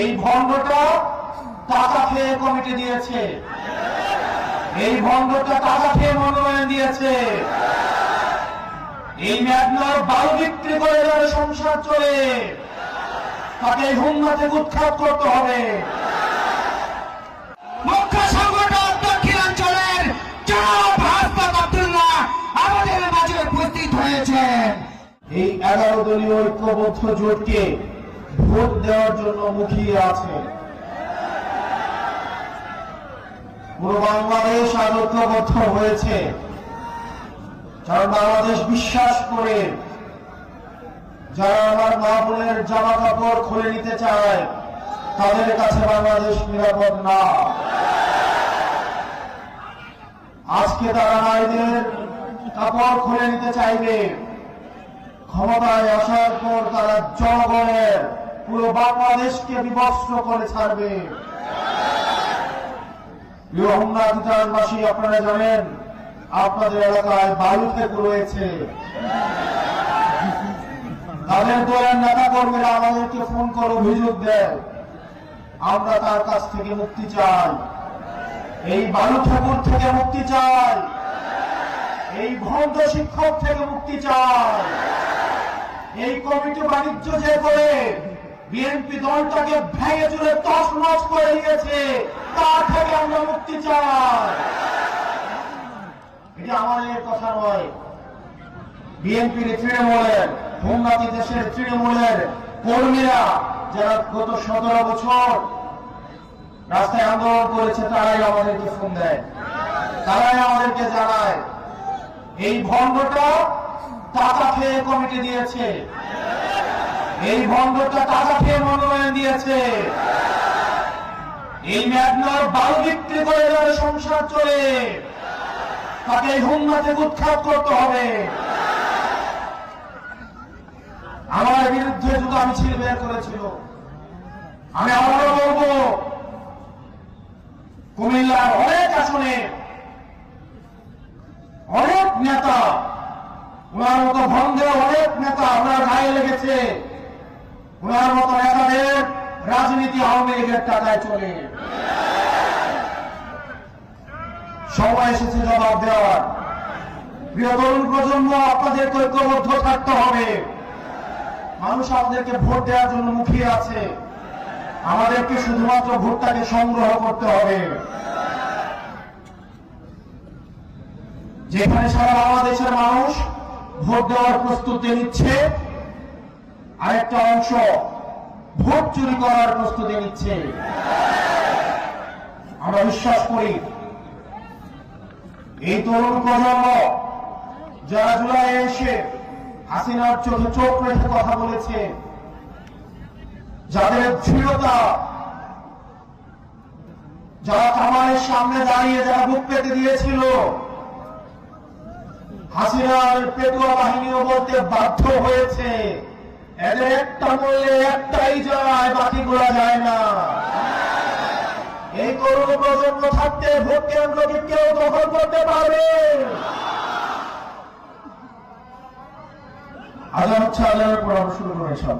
এই ভণ্ডটা টাকা খেয়ে কমিটি দিয়েছে। এই ভণ্ডটা টাকা খেয়ে মনোনয়ন দিয়েছে। এই ম্যাগনার বালু বিক্রি করে যারা সংসার চলে। তাকে এই হুমলা থেকে উৎখাত করতে হবে। এই এগারো দলীয় ঐক্যবদ্ধ জোটকে ভোট দেওয়ার জন্য মুখিয়ে আছে। পুরো বাংলাদেশ আজ ঐক্যবদ্ধ হয়েছে। কারণ বাংলাদেশ বিশ্বাস করে যারা আমার মা বোনের জামা কাপড় খুলে নিতে চায়, তাদের কাছে বাংলাদেশ নিরাপদ না। আজকে তারা নারীদের কাপড় খুলে নিতে চাইবে। ক্ষমতায় আসার পর তারা জনগণের পুরো বাংলাদেশকে বিভস্ত করে ছাড়বে। আপনারা জানেন, আপনাদের এলাকায় বালু থেকে রয়েছে। তাদের দলের নেতা কর্মীরা আমাদেরকে ফোন করে অভিযোগ দেয়, আমরা তার কাছ থেকে মুক্তি চাই। এই বালু ঠাকুর থেকে মুক্তি চাই। এই ভণ্ড শিক্ষক থেকে মুক্তি চাই। এই কমিটি বাণিজ্য যে করে, বিএনপি দলটাকে ভেঙে চুরে তস নস করে দিয়েছে তার থেকে আমরা মুক্তি চাই। এটা আমাদের কথা নয়। বিএনপির তৃণমূলের, হোমনাথি দেশের তৃণমূলের কর্মীরা যারা গত সতেরো বছর রাস্তায় আন্দোলন করেছে, তারাই আমাদেরকে ফোন দেয়। তারাই আমাদেরকে জানায়। এই ভণ্ডটা টাকা খেয়ে কমিটি দিয়েছে। এই ভণ্ডটা টাকা খেয়ে মনোনয়ন দিয়েছে। এই ম্যাগনার বালু বিক্রি করে যারা সংসার চলে। তাকে এই উৎখাত করতে হবে। আমার বিরুদ্ধে জুতা মিছিল বের করেছিল। আমি আবারও বলব, কুমিল্লার অনেক আসনে অনেক নেতা রাজনীতি আওয়ামী লীগের টাকায় চলে। সময় এসেছে জবাব দেওয়ার। প্রিয় প্রজন্ম আপনাদেরকে ঐক্যবদ্ধ থাকতে হবে। মানুষ আমাদেরকে ভোট দেওয়ার জন্য মুখিয়ে আছে। আমাদেরকে শুধুমাত্র ভোটটাকে সংগ্রহ করতে হবে। যেখানে সারা বাংলাদেশের মানুষ ভোট দেওয়ার প্রস্তুতি নিচ্ছে। আরেকটা অংশ, ভোট চুরি করার প্রস্তুতি নিচ্ছে। আমরা বিশ্বাস করি, এই তরুণ প্রজন্ম যারা জুলাই এসে হাসিনার চোখে চোখ রেখে কথা বলেছে, যাদের দৃঢ়তা, যারা কামারের সামনে দাঁড়িয়ে যারা বুক পেতে দিয়েছিল হাসিনার পেটুয়া বাহিনীও বলতে বাধ্য হয়েছে। এদের একটা মূল্যে একটাই যায় বাকি করা যায় না। এই তরুণ প্রজন্ম থাকতে ভোট কেন্দ্রকে কেউ দখল করতে পারবে? আজ হচ্ছে আজ পর, শুরু করে সব।